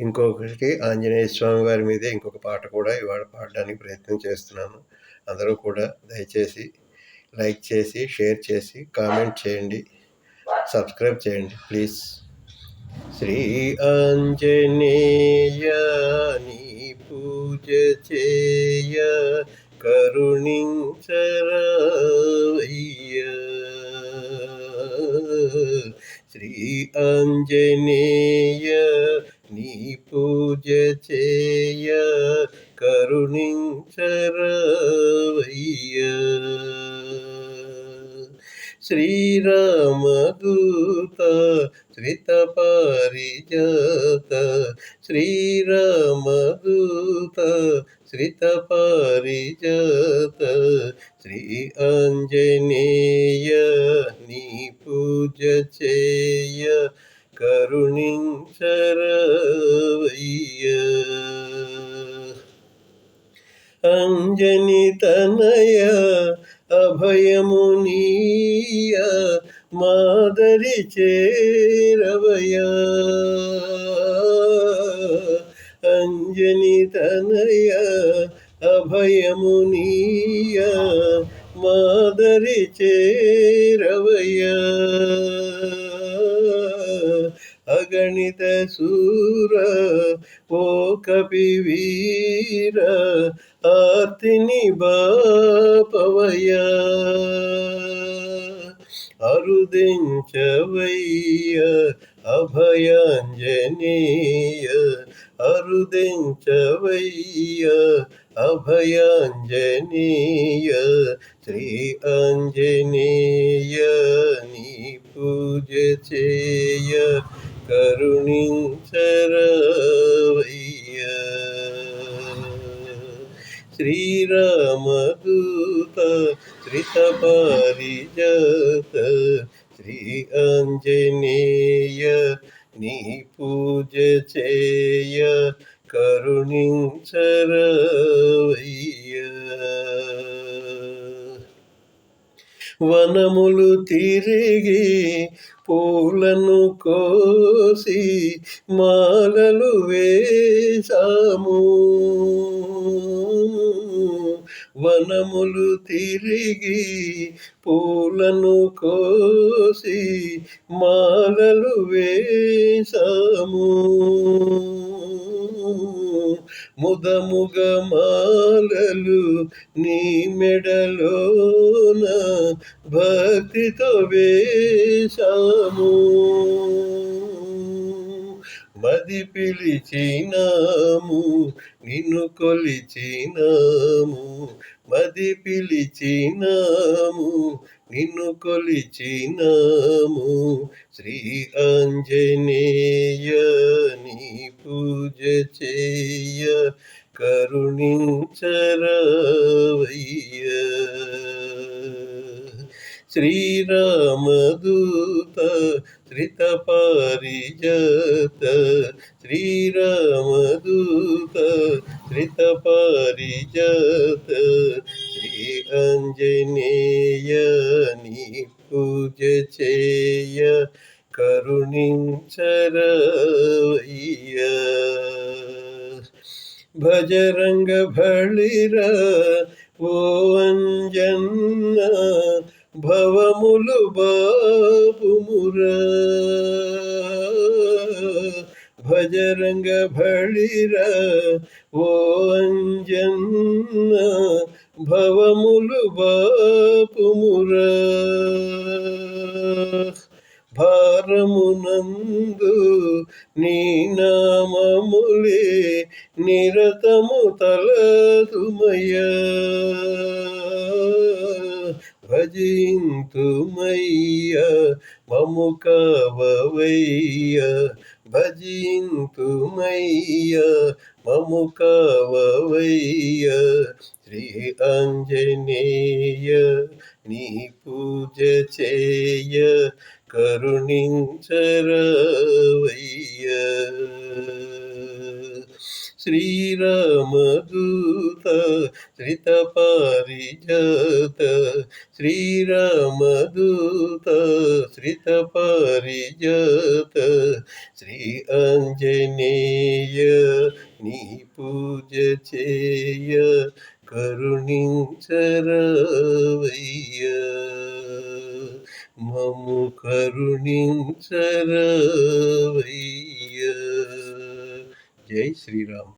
ఇంకొకటి ఆంజనేయ స్వామి వారి మీదే ఇంకొక పాట కూడా ఇవాళ పాడడానికి ప్రయత్నం చేస్తున్నాను. అందరూ కూడా దయచేసి లైక్ చేసి షేర్ చేసి కామెంట్ చేయండి. సబ్స్క్రైబ్ చేయండి ప్లీజ్. శ్రీ ఆంజనేయని పూజ చేయ కరుణించరవయ్య. శ్రీ ఆంజనేయ నీ పూజ చేయ కరుణించరవయ్య శ్రీరామదూత శ్రిత పారిజాత శ్రీరామదూత శ్రిత పారిజాత శ్రీ ఆంజనేయ నీ పూజ చేయ కరుణించరవయ్య. అంజని తనయ అభయమునీయ మాదరి చేరవయ అంజని తనయ అభయమునీయ మాదరి చేరవయ్యా. గణిత సూర ఓ కపి వీర ఆర్తిని బాపవయ అరుదించవయ్య అభయాంజనేయ అరుదించవయ్య అభయాంజనేయ శ్రీ ఆంజనేయ నీ పూజ చేయ. కరుణించరవయ్య శ్రీరామదూత శ్రిత పారిజాత శ్రీ ఆంజనేయ నీ పూజ చేయ కరుణించరవయ్య వనములు తిరిగి పూలను కోసి మాలలు వేశాము. వనములు తిరిగి పూలను కోసి మాలలు వేసాము. ముదముగ మాలలు నీ మెడలోన భక్తితో వేశాము మది పిలిచినాము నిన్ను కొలిచినాము. మది పిలిచినాము నిన్ను కొలిచినాము. శ్రీ ఆంజనేయ నీ పూజ చేయ కరుణించరవయ్య శ్రీరామదూత శ్రిత పారిజాత శ్రీరామదూత శ్రిత పారిజాత శ్రీ ఆంజనేయ నీ పూజ చేయ భవములు బాపుమురా. భజరంగ బళిర ఓ అంజన్న భవములు బాపుమురా. భారమునందు నీ నామములే నిరతము తలతుమయ భజింతుమయ్య మము కవవయ్య. భజింతుమయ్య మము కవవయ్య. శ్రీ అంజనేయ నీ పూజ చేయ కరుణించరవయ్య. శ్రీరామదూత శ్రిత పారిజాత శ్రీరామదూత శ్రిత పారిజాత శ్రీ ఆంజనేయ నీ పూజ చేయ కరుణించరవయ్య మము కరుణించరవయ్య Sri Ram.